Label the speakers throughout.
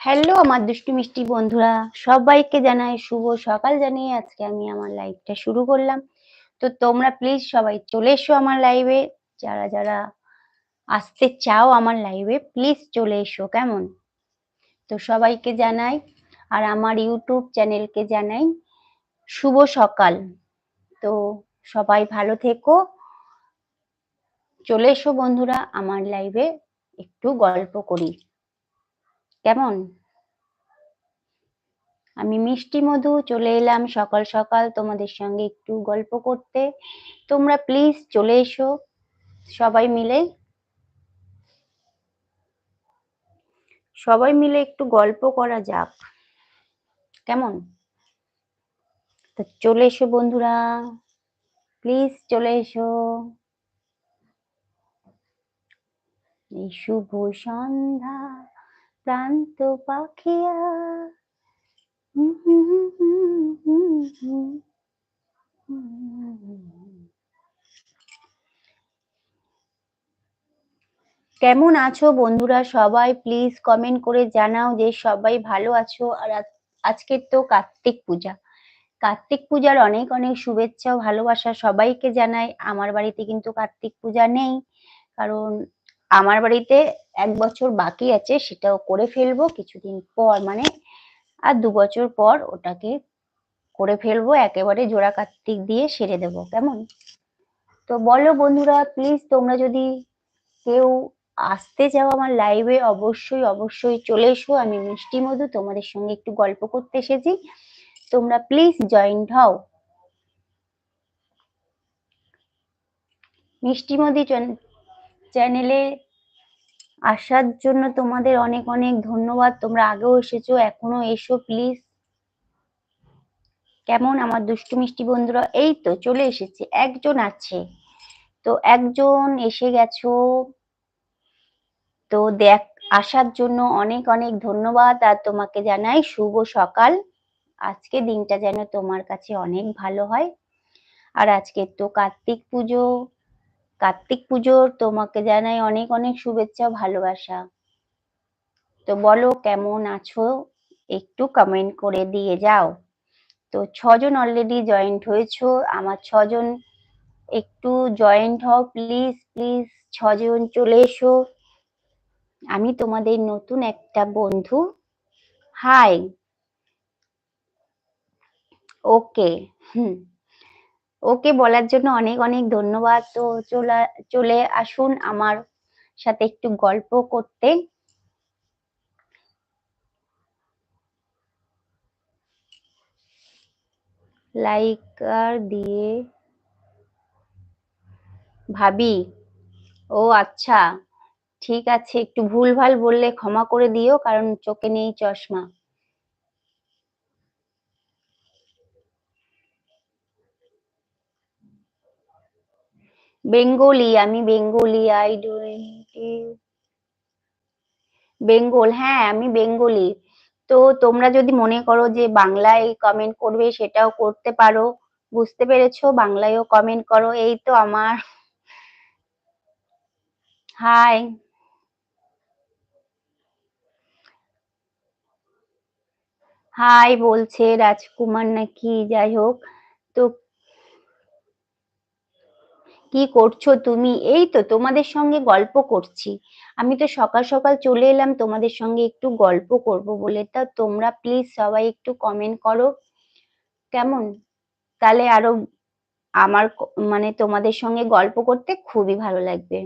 Speaker 1: Hello আমার দুষ্টু মিষ্টি বন্ধুরা। সবাইকে জানাই শুভ সকাল জানিয়ে আজকে আমি আমার লাইভটা শুরু করলাম। তো তোমরা প্লিজ সবাই চলে এসো আমার লাইভে যারা যারা আসতে চাও আমার লাইভে প্লিজ চলে এসো, কেমন? তো সবাইকে জানাই আর আমার ইউটিউব চ্যানেলকে জানাই শুভ সকাল। তো সবাই ভালো থেকো। চলে এসো বন্ধুরা, আমার লাইভে একটু গল্প করি। কেমন? আমি মিষ্টি মধু চলে এলাম সকাল সকাল তোমাদের সঙ্গে একটু গল্প করতে। তোমরা প্লিজ চলে এসো, সবাই মিলে। সবাই মিলে একটু গল্প করা যাক। কেমন? তো চলে এসো বন্ধুরা প্লিজ চলে এসো। এই শুভ সন্ধ্যা। প্রান্ত পাখিয়া। কেমন আছো বন্ধুরা সবাই? প্লিজ কমেন্ট করে জানাও যে সবাই ভালো আছো। আর আজকের তো কার্তিক পূজা। কার্তিক পূজার অনেক অনেক শুভেচ্ছা ভালোবাসা সবাইকে জানাই। আমার বাড়িতে কিন্তু কার্তিক পূজা নেই। কারণ আমার বাড়িতে এক বছর বাকি আছে সেটাও করে ফেলব কিছুদিন পর মানে আর দু বছর পর ওটাকে করে ফেলব, একেবারে জোড়া কার্তিক দিয়ে সেরে দেব, কেমন? তো বলো বন্ধুরা প্লিজ তোমরা যদি কেউ আসতে চাও আমার লাইভে অবশ্যই অবশ্যই চলে এসো। আমি মিষ্টি মধু তোমাদের সঙ্গে একটু গল্প করতে এসেছি। তোমরা প্লিজ জয়েন্ট হও। মিষ্টি মধু চ্যানেলে আসার জন্য তোমাদের অনেক অনেক ধন্যবাদ। তোমরা আগেও এসেছ এখনও এসো প্লিজ কেমন আমার দুষ্টু মিষ্টি বন্ধুরা? এই তো চলে এসেছে, একজন আছে। তো একজন এসে গেছো। তো দেখ, আসার জন্য অনেক অনেক ধন্যবাদ, আর তোমাকে জানাই শুভ সকাল। আজকে দিনটা যেন তোমার কাছে অনেক ভালো হয়। আর আজকে তো কার্তিক পুজো। কার্তিক পুজোর তোমাকে জানাই অনেক অনেক শুভেচ্ছা, ভালোবাসা। তো বলো, কেমন আছো? একটু কমেন্ট করে দিয়ে যাও। তো ছজন অলরেডি জয়েন্ট হয়েছো। আমার ছজন একটু জয়েন্ট হও প্লিজ প্লিজ ছজন চলে এসো। আমি তোমাদের নতুন একটা বন্ধু। হাই ওকে হুম। ওকে বলার জন্য অনেক অনেক ধন্যবাদ। তো চলে চলে আসুন আমার সাথে একটু গল্প করতে। লাইক আর দিয়ে ভাবি, ও আচ্ছা ঠিক আছে, একটু ভুলভাল বললে ক্ষমা করে দিও, কারণ চোখে নেই চশমা। বেঙ্গলি, আমি বেঙ্গলি আই বেঙ্গল হ্যাঁ আমি বেঙ্গলি। তো তোমরা যদি মনে করো যে বাংলায় কমেন্ট করবে, সেটাও করতে পারো। বুঝতে পেরেছ? বাংলায়ও কমেন্ট করো। এই তো আমার হাই হাই বলছে রাজকুমার নাকি, যাই হোক। তো কি করছ তুমি? এই তো তোমাদের সঙ্গে গল্প করছি। আমি তো সকাল সকাল চলে এলাম, তোমাদের সঙ্গে একটু গল্প করব বলে। তা তোমরা প্লিজ সবাই একটু কমেন্ট করো। কেমন? তাহলে আরও আমার মানে তোমাদের সঙ্গে গল্প করতে খুবই ভালো লাগবে।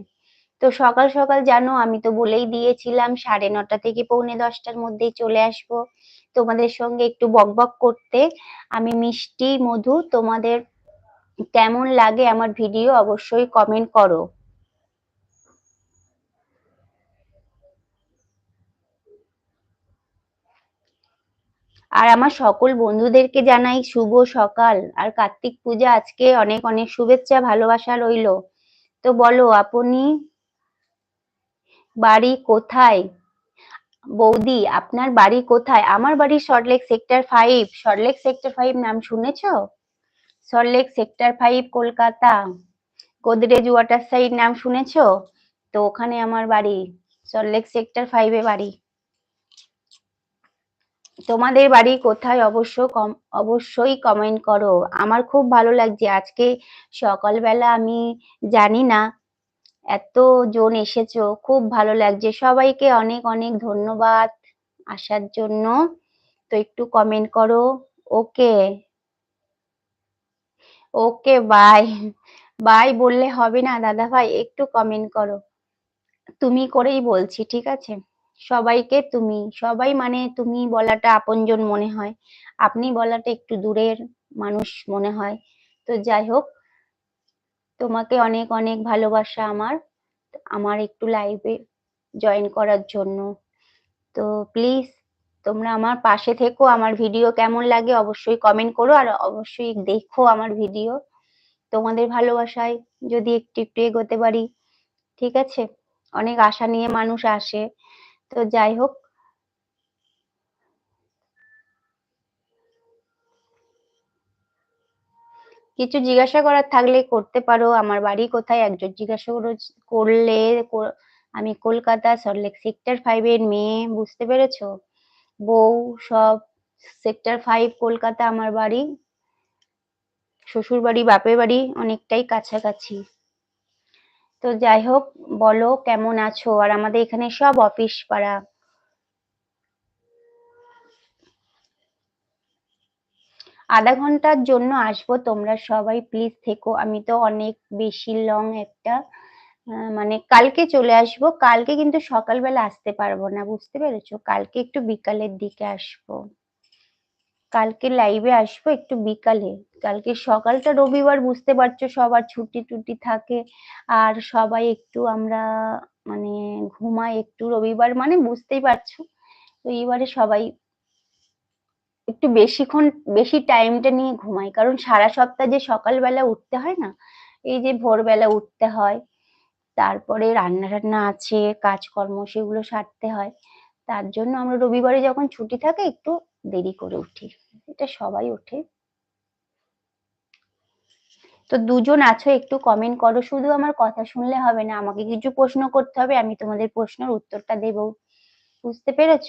Speaker 1: তো সকাল সকাল জানো, আমি তো বলেই দিয়েছিলাম, সাড়ে নটা থেকে পৌনে দশটার মধ্যেই চলে আসব। তোমাদের সঙ্গে একটু বকবক করতে। আমি মিষ্টি, মধু তোমাদের কেমন লাগে আমার ভিডিও অবশ্যই কমেন্ট করো। আর আমার সকল বন্ধুদেরকে জানাই শুভ সকাল। আর কার্তিক পূজা আজকে অনেক অনেক শুভেচ্ছা, ভালোবাসা রইল। তো বলো, আপনি বাড়ি কোথায়? বৌদি, আপনার বাড়ি কোথায়? আমার বাড়ি Salt Lake sector five Salt Lake sector five নাম শুনেছ? Salt Lake sector five Kolkata Godrej water side নাম শুনেছ? তো ওখানে আমার বাড়ি সল্টলেক সেক্টর ফাইভে বাড়ি। তোমাদের বাড়ি কোথায় অবশ্য কম, অবশ্যই কমেন্ট করো। আমার খুব ভালো লাগছে। আজকে সকালবেলা আমি জানি না, এত জন এসেছ, খুব ভালো লাগছে। সবাইকে অনেক অনেক ধন্যবাদ আসার জন্য। তো একটু কমেন্ট করো। ওকে ওকে, বাই। বাই বললে হবে না, দাদা ভাই, একটু কমেন্ট করো। তুমি করেই বলছি, ঠিক আছে? সবাইকে তুমি, সবাই মানে তুমি বলাটা আপনজন মনে হয়। আপনি বলাটা একটু দূরের মানুষ মনে হয়। তো যাই হোক, তোমাকে অনেক অনেক ভালোবাসা আমার আমার একটু লাইভে জয়েন করার জন্য। তো প্লিজ তোমরা আমার পাশে থেকো, আমার ভিডিও কেমন লাগে অবশ্যই কমেন্ট করো আর অবশ্যই দেখো আমার ভিডিও তোমাদের ভালোবাসায় যদি একটু একটু এগোতে পারি, ঠিক আছে? অনেক আশা নিয়ে মানুষ আসে। তো যাই হোক। কিছু জিজ্ঞাসা করার থাকলে করতে পারো। আমার বাড়ি কোথায়? একজন জিজ্ঞাসা করলে আমি কলকাতা সল্টলেক সেক্টর ফাইভ এর মেয়ে, বুঝতে পেরেছ? বউ, সব সেক্টর ফাইভ কলকাতা আমার বাড়ি। শ্বশুর বাড়ি, বাপের বাড়ি অনেকটাই কাছাকাছি। তো যাই হোক, বলো কেমন আছো? আর আমাদের এখানে সব অফিস পাড়া। আধা ঘণ্টার জন্য আসব তোমরা সবাই প্লিজ থেকো। আমি তো অনেক বেশি লং একটা মানে কালকে চলে আসব। কালকে কিন্তু সকালবেলা আসতে পারব না, বুঝতে পেরেছ? কালকে একটু বিকালের দিকে আসব। কালকে লাইভে আসব একটু বিকালে। কালকে সকালটা রবিবার বুঝতে পারছ, সবার ছুটি টুটি থাকে। আর সবাই একটু আমরা মানে ঘুমাই একটু রবিবার মানে বুঝতেই পারছ? রবিবারে সবাই একটু বেশিক্ষণ, বেশি টাইমটা নিয়ে ঘুমাই। কারণ সারা সপ্তাহ যে সকালবেলা উঠতে হয় না, এই যে ভোরবেলা উঠতে হয় তারপরে রান্না টান্না আছে, কাজকর্ম সেগুলো সারতে হয়। তার জন্য আমরা রবিবারে যখন ছুটি থাকে একটু দেরি করে উঠি। এটা সবাই ওঠে। তো দুজন আছো, একটু কমেন্ট করো। শুধু আমার কথা শুনলে হবে না, আমাকে কিছু প্রশ্ন করতে হবে, আমি তোমাদের প্রশ্নের উত্তরটা দেব। বুঝতে পেরেছ?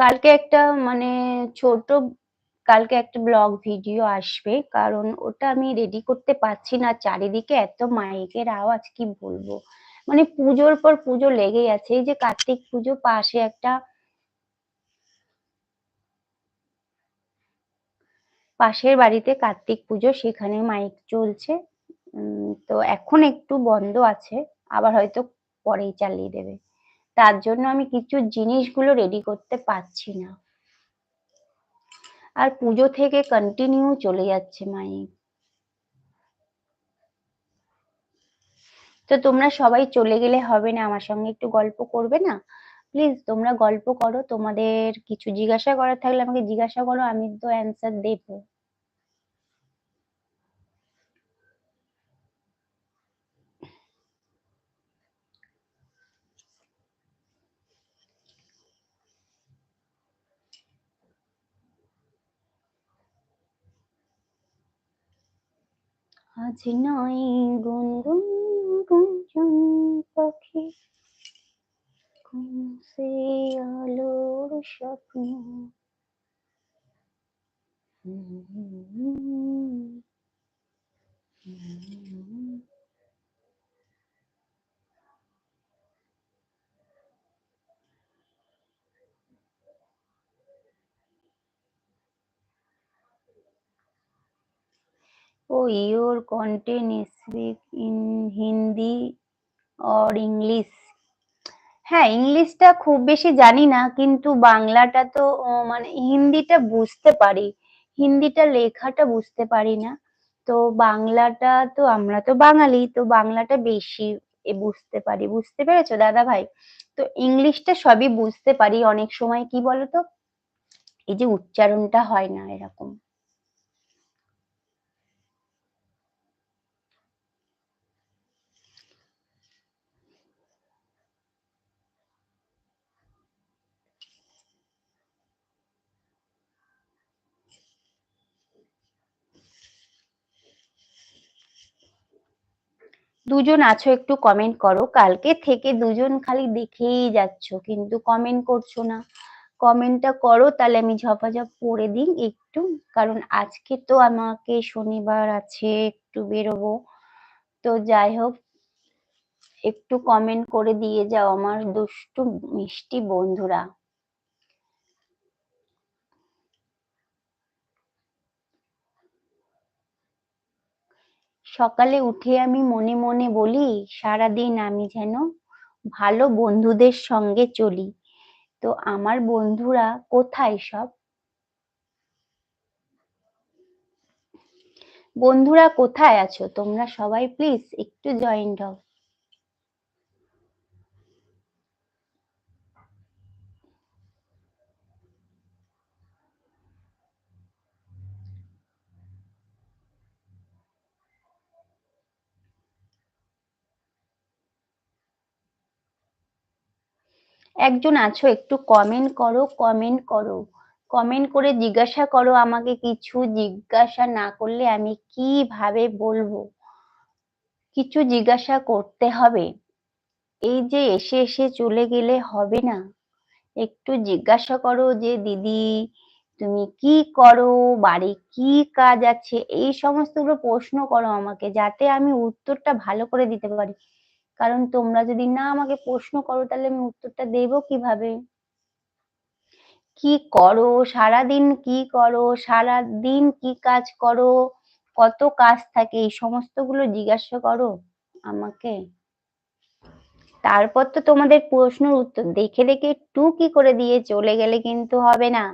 Speaker 1: কালকে একটা মানে ছোট, কালকে একটা ব্লগ ভিডিও আসবে, কারণ ওটা আমি রেডি করতে পারছি না। চারিদিকে এত মাইকের আওয়াজ, কি বলব? মানে পুজোর পর পুজো লেগেই আছে। এই যে কার্তিক পুজো পাশে একটা পাশের বাড়িতে কার্তিক পুজো, সেখানে মাইক চলছে। তো এখন একটু বন্ধ আছে, আবার হয়তো পরেই চালিয়ে দেবে। তার জন্য আমি কিছু জিনিসগুলো রেডি করতে পারছি না। আর পুজো থেকে কন্টিনিউ চলে যাচ্ছে মাইক তো তোমরা সবাই চলে গেলে হবে না, আমার সঙ্গে একটু গল্প করবে না? প্লিজ তোমরা গল্প করো, তোমাদের কিছু জিজ্ঞাসা করার থাকলে আমাকে জিজ্ঞাসা করো, আমি তো অ্যান্সার দেবো। আজ নয় গুনগুন গুঞ্জন পাখি। সে আলোর স্বপ্ন। Oh, your content speak in Hindi or English? হ্যাঁ ইংলিশটা খুব বেশি জানি না কিন্তু বাংলাটা তো মানে হিন্দিটা বুঝতে পারি। হিন্দিটা লেখাটা বুঝতে পারি না। তো বাংলাটা তো আমরা তো বাঙালি তো বাংলাটা বেশি বুঝতে পারি। বুঝতে পেরেছ দাদা ভাই? তো ইংলিশটা সবই বুঝতে পারি। অনেক সময় কি বলতো? এই যে উচ্চারণটা হয় না এরকম। দুজন আছো, একটু কমেন্ট করো। কালকে থেকে দুজন খালি দেখেই যাচ্ছ, কিন্তু কমেন্ট করছ না। কমেন্টটা করো, তাহলে আমি ঝপাঝপ পড়ে দিই একটু, কারণ আজকে তো আমাকে শনিবার আছে, একটু বেরোবো। তো যাই হোক, একটু কমেন্ট করে দিয়ে যাও, আমার দুষ্টু মিষ্টি বন্ধুরা। সকালে উঠে আমি মনে মনে বলি, সারাদিন আমি যেন ভালো বন্ধুদের সঙ্গে চলি। তো আমার বন্ধুরা কোথায় সব? বন্ধুরা কোথায় আছো? তোমরা সবাই প্লিজ একটু জয়েন্ট হও একজন আছো, একটু কমেন্ট করো কমেন্ট করো। কমেন্ট করে জিজ্ঞাসা করো আমাকে কিছু, জিজ্ঞাসা না করলে আমি কীভাবে বলব? কিছু জিজ্ঞাসা করতে হবে। এই যে এসে এসে চলে গেলে হবে না। একটু জিজ্ঞাসা করো যে, দিদি, তুমি কি করো? বাড়ি কি কাজ আছে? এই সমস্তগুলো প্রশ্ন করো আমাকে, যাতে আমি উত্তরটা ভালো করে দিতে পারি। কারণ তোমরা যদি না আমাকে প্রশ্ন করো, তাহলে আমি উত্তরটা দেবো কীভাবে? কি করো? সারাদিন কি করো? সারাদিন কি কাজ করো? কত কাজ থাকে? এই সমস্তগুলো জিজ্ঞাসা করো আমাকে। তারপর তো তোমাদের প্রশ্নের উত্তর দেখে দেখে টু কি করে দিয়ে চলে গেলে কিন্তু হবে না।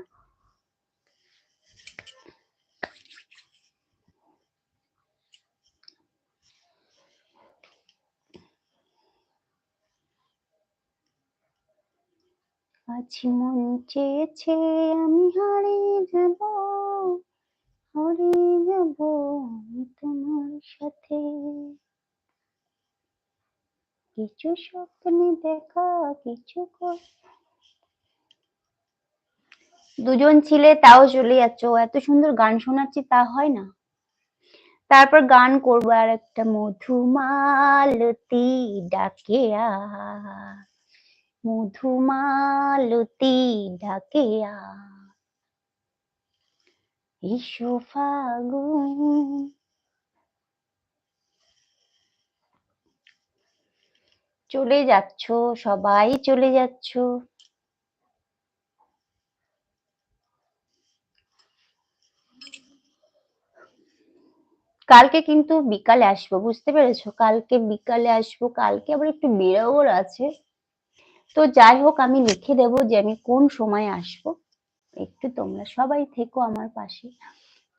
Speaker 1: আজ মন চেয়েছে আমি হারিয়ে যাব হারিয়ে যাব আমি তোমার সাথে। কিছু স্বপ্নে দেখা, কিছু দুজন ছিলে তাও চলে যাচ্ছ এত সুন্দর গান শোনাচ্ছি তা হয় না। তারপর গান করব আর একটা মধুমালতি ডাকে মধুমালতি ডাকে এসো ফাগুন। চলে যাচ্ছ, সবাই চলে যাচ্ছ। কালকে কিন্তু বিকালে আসব, বুঝতে পেরেছ? কালকে বিকালে আসব, কালকে আবার একটু বেরোবার আছে। তো যাই হোক, আমি লিখে দেব যে আমি কোন সময় আসব। একটু তোমরা সবাই থেকো আমার পাশে।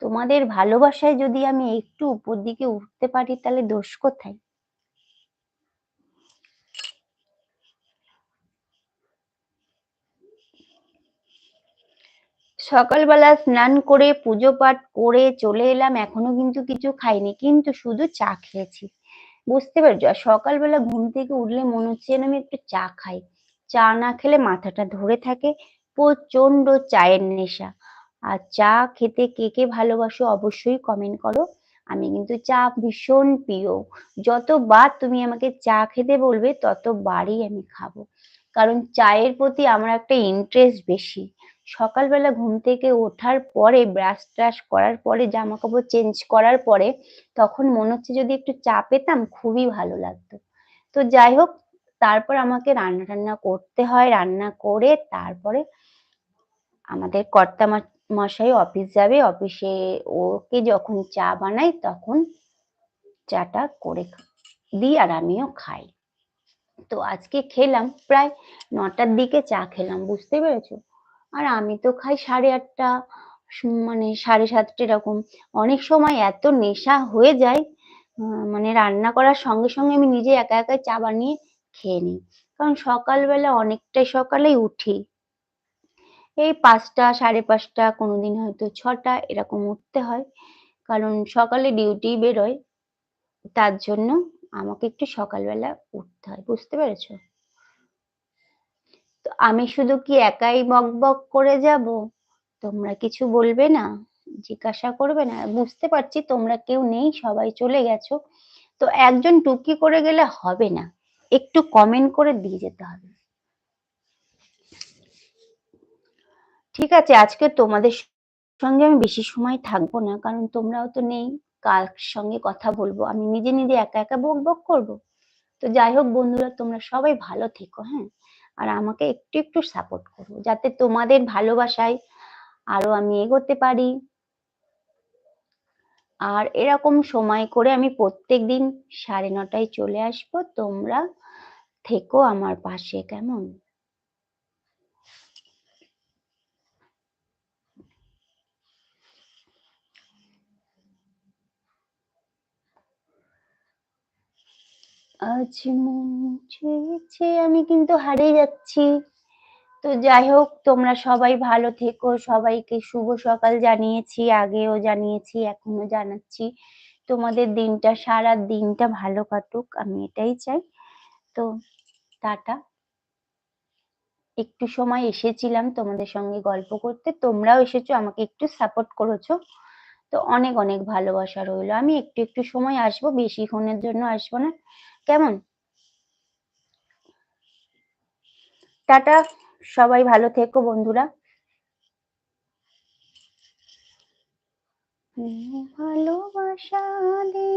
Speaker 1: তোমাদের ভালোবাসায় যদি আমি একটু উপর দিকে উঠতে পারি, তাহলে দোষ কোথায়? সকালবেলা স্নান করে, পুজো পাঠ করে চলে এলাম, এখনও কিন্তু কিছু খাইনি, কিন্তু শুধু চা খেয়েছি। বুঝতে পারছ? সকালবেলা ঘুম থেকে উঠলে মনে হচ্ছে আমি একটু চা খাই। চা না খেলে মাথাটা ধরে থাকে প্রচণ্ড চায়ের নেশা। আর চা খেতে কে কে ভালোবাসো অবশ্যই কমেন্ট করো। আমি কিন্তু চা ভীষণ প্রিয়। যতবার তুমি আমাকে চা খেতে বলবে, ততবারই আমি খাব। কারণ চায়ের প্রতি আমার একটা ইন্টারেস্ট বেশি। সকালবেলা ঘুম থেকে ওঠার পরে ব্রাশ ট্রাশ করার পরে জামা কাপড় চেঞ্জ করার পরে, তখন মনে হচ্ছে যদি একটু চা পেতাম, খুবই ভালো লাগতো। তো যাই হোক তারপর আমাকে রান্না টান্না করতে হয়, রান্না করে তারপরে আমাদের কর্তা মশাই অফিস যাবে, অফিসে ওকে যখন চা বানাই তখন চাটা করে দিই আর আমিও খাই। তো আজকে খেলাম, প্রায় নটার দিকে চা খেলাম, বুঝতে পেরেছ? আর আমি তো খাই সাড়ে আটটা মানে সাড়ে সাতটা এরকম। অনেক সময় এত নেশা হয়ে যায় মানে রান্না করার সঙ্গে সঙ্গে আমি নিজে একা একা চা বানিয়ে খেয়ে নিই। কারণ সকালবেলা অনেকটাই সকালেই উঠি। এই পাঁচটা, সাড়ে পাঁচটা, কোনোদিন হয়তো ছটা, এরকম উঠতে হয়। কারণ সকালে ডিউটি বেরোয়, তার জন্য আমাকে একটু সকালবেলা উঠতে হয়। বুঝতে পেরেছ? তো আমি শুধু কি একাই বক বক করে যাব? তোমরা কিছু বলবে না? জিজ্ঞাসা করবে না? বুঝতে পারছি তোমরা কেউ নেই, সবাই চলে গেছো। তো একজন টুকি করে গেলে হবে না। একটু কমেন্ট করে দিয়ে যেতে হবে। ঠিক আছে, আজকে তোমাদের সঙ্গে আমি বেশি সময় থাকব না, কারণ তোমরাও তো নেই, কার সঙ্গে কথা বলব? আমি নিজে নিজে একা একা বক বক করব? তো যাই হোক বন্ধুরা, তোমরা সবাই ভালো থেকো হ্যাঁ? আর আমাকে একটু একটু সাপোর্ট করো, যাতে তোমাদের ভালোবাসায় আরও আমি এগোতে পারি। আর এরকম সময় করে আমি প্রত্যেক দিন সাড়ে নটায় চলে আসব। তোমরা থেকো আমার পাশে, কেমন? আজ মুছে আমি কিন্তু হারিয়ে যাচ্ছি। তো যাই হোক, তোমরা সবাই ভালো থেকো। সবাইকে শুভ সকাল জানিয়েছি, আগেও জানিয়েছি এখনও জানাচ্ছি। তোমাদের দিনটা, সারা দিনটা ভালো কাটুক, আমি এটাই চাই। তো টাটা। একটু সময় এসেছিলাম তোমাদের সঙ্গে গল্প করতে। তোমরাও এসেছ, আমাকে একটু সাপোর্ট করেছ। তো অনেক অনেক ভালোবাসা রইল। আমি একটু একটু সময় আসব বেশিক্ষণের জন্য আসব না। কেমন? টাটা। সবাই ভালো থেকো বন্ধুরা। ভালোবাসা দে